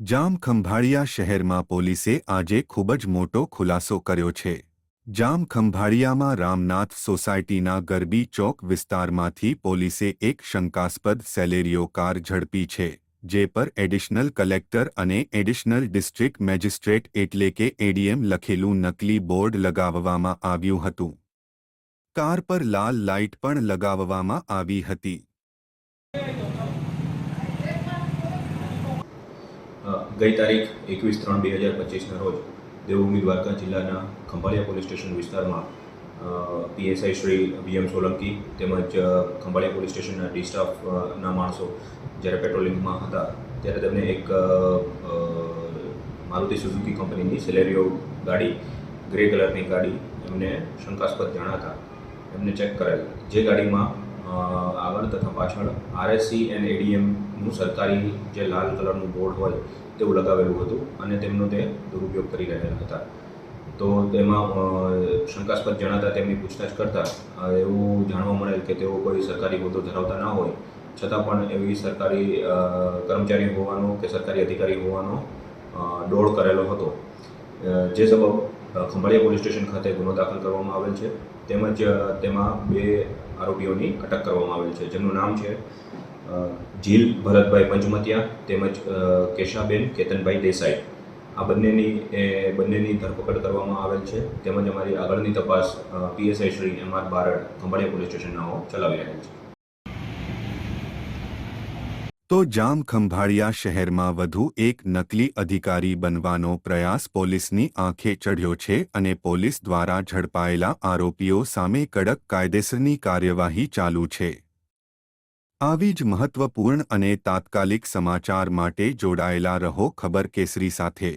જામ ખંભાળિયા શહેરમાં પોલીસે આજે ખૂબ જ મોટો ખુલાસો કર્યો છે. જામ ખંભાળિયામાં રામનાથ સોસાયટીના ગરબી ચોક વિસ્તારમાંથી પોલીસે એક શંકાસ્પદ સેલેરિયો કાર ઝડપી છે, જે પર એડિશનલ કલેક્ટર અને એડિશનલ ડિસ્ટ્રિક્ટ મેજિસ્ટ્રેટ એટલે કે એડીએમ લખેલું નકલી બોર્ડ લગાવવામાં આવ્યું હતું. કાર પર લાલ લાઇટ પણ લગાવવામાં આવી હતી. ગઈ તારીખ એકવીસ ત્રણ બે હજાર પચીસના રોજ દેવભૂમિ દ્વારકા જિલ્લાના ખંભાળિયા પોલીસ સ્ટેશન વિસ્તારમાં પીએસઆઈ શ્રી વીએમ સોલંકી તેમજ ખંભાળિયા પોલીસ સ્ટેશનના ડી સ્ટાફના માણસો જ્યારે પેટ્રોલિંગમાં હતા ત્યારે તેમને એક મારુતિ સુઝુકી કંપનીની સેલેરીઓ ગાડી, ગ્રે કલરની ગાડી એમને શંકાસ્પદ જણાતા એમને ચેક કરેલ જે ગાડીમાં આગળ તથા પાછળ આરએસસી એન્ડ એડીએમનું સરકારી જે લાલ કલરનું બોર્ડ હોય તેવું લગાવેલું હતું અને તેમનો તે દુરુપયોગ કરી રહેલા હતા. તો તેમાં શંકાસ્પદ જણાતા તેમની પૂછતાછ કરતા એવું જાણવા મળેલ કે તેઓ કોઈ સરકારી હોદ્દો ધરાવતા ન હોય, છતાં પણ એવી સરકારી કર્મચારી હોવાનો કે સરકારી અધિકારી હોવાનો ડોળ કરેલો હતો. જે સબબ ખંભાળિયા પોલીસ સ્ટેશન ખાતે ગુનો દાખલ કરવામાં આવેલ છે. તેમજ તેમાં બે આરોપીઓની અટક કરવામાં આવેલ છે, જેમનું નામ છે જીલ ભરતભાઈ પંચમતિયા તેમજ કેશાબેન કેતનભાઈ દેસાઈ. આ બંનેની, એ બંનેની ધરપકડ કરવામાં આવેલ છે. તેમજ અમારી આગળની તપાસ PSI Shri M R Barad Khambhalia police સ્ટેશનનાઓ ચલાવી રહેલ છે. તો જામ ખંભાળિયા શહેરમાં વધુ એક નકલી અધિકારી બનવાનો પ્રયાસ પોલીસની આંખે ચઢ્યો છે અને પોલીસ દ્વારા ઝડપાયેલા આરોપીઓ સામે કડક કાયદેસરની કાર્યવાહી ચાલુ છે. આવી જ મહત્વપૂર્ણ અને તાત્કાલિક સમાચાર માટે જોડાયેલા રહો ખબર કેસરી સાથે.